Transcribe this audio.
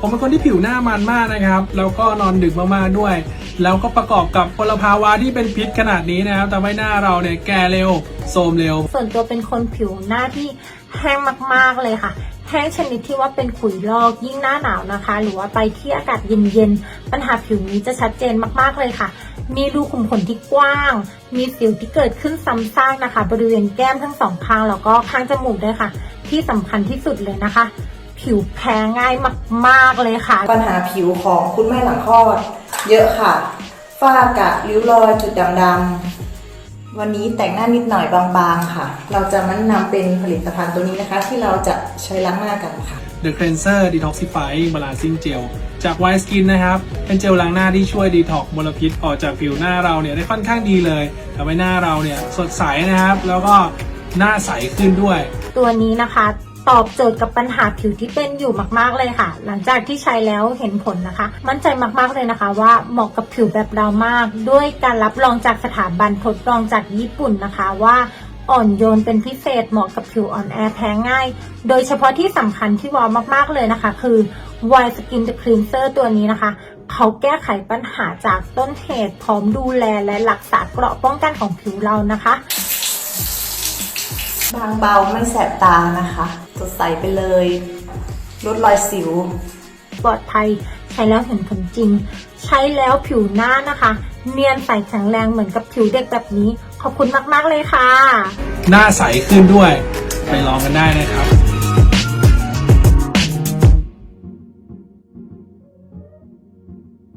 ผมเป็นคนที่ผิวหน้ามันมากนะครับ แล้วก็นอนดึกมากๆด้วย แล้วก็ประกอบกับพลภาวะที่เป็นพิษขนาดนี้นะครับทำให้หน้าเราเนี่ยแก่เร็วโทรมเร็ว ส่วนตัวเป็นคนผิวหน้าที่แห้งมากๆเลยค่ะ แห้งชนิดที่ว่าเป็นขุยลอกยิ่งหน้าหนาวนะคะ หรือว่าไปที่อากาศเย็นๆ ปัญหาผิวนี้จะชัดเจนมากๆเลยค่ะ มีรูขุมขนที่กว้าง มีสิวที่เกิดขึ้นซ้ำซากนะคะ บริเวณแก้มทั้งสองข้างแล้วก็ข้างจมูกด้วยค่ะ ที่สำคัญที่สุดเลยนะคะ ผิวแพ้ง่ายมาก ๆ เลยค่ะ ปัญหาผิวของคุณแม่หลังคลอด เยอะค่ะ ฝ้ากระริ้วรอยจุดด่างๆวันนี้แต่งหน้านิดหน่อยบางๆ ค่ะ เราจะมาแนะนำเป็นผลิตภัณฑ์ตัวนี้นะคะ ที่เราจะใช้ล้างหน้ากันค่ะ The Cleanser Detoxifying Balancing Gel จาก White Skin นะครับ เป็นเจลล้างหน้าที่ช่วยดีท็อกมลพิษออกจากผิวหน้าเราเนี่ยได้ค่อนข้างดีเลยทำให้หน้าเราเนี่ยสดใสนะครับ แล้วก็หน้าใสขึ้นด้วย ตัวนี้นะคะ ตอบโจทย์กับปัญหาผิวที่เป็นอยู่มากๆเลยค่ะ หลังจากที่ใช้แล้วเห็นผลนะคะ มั่นใจมากๆเลยนะคะ ว่าเหมาะกับผิวแบบเรามาก ด้วยการรับรองจากสถาบันทดลองจากญี่ปุ่นนะคะว่าอ่อนโยนเป็นพิเศษเหมาะกับผิวอ่อนแอแพ้ง่าย โดยเฉพาะที่สำคัญที่ว้าวมากๆเลยนะคะ คือ White Skin The Cleanser ตัวนี้นะคะ เขาแก้ไขปัญหาจากต้นเหตุพร้อมดูแลและรักษาเกราะป้องกันของผิวเรานะคะ บางเบาไม่แสบตานะคะสดใสไปเลยลดรอยสิว ปลอดภัยใช้แล้วเห็นผลจริง ใช้แล้วผิวหน้านะคะ เนียนใสแข็งแรงเหมือนกับผิวเด็กแบบนี้ ขอบคุณมาก ๆ เลยค่ะ หน้าใสขึ้นด้วย ไปลองกันได้นะครับ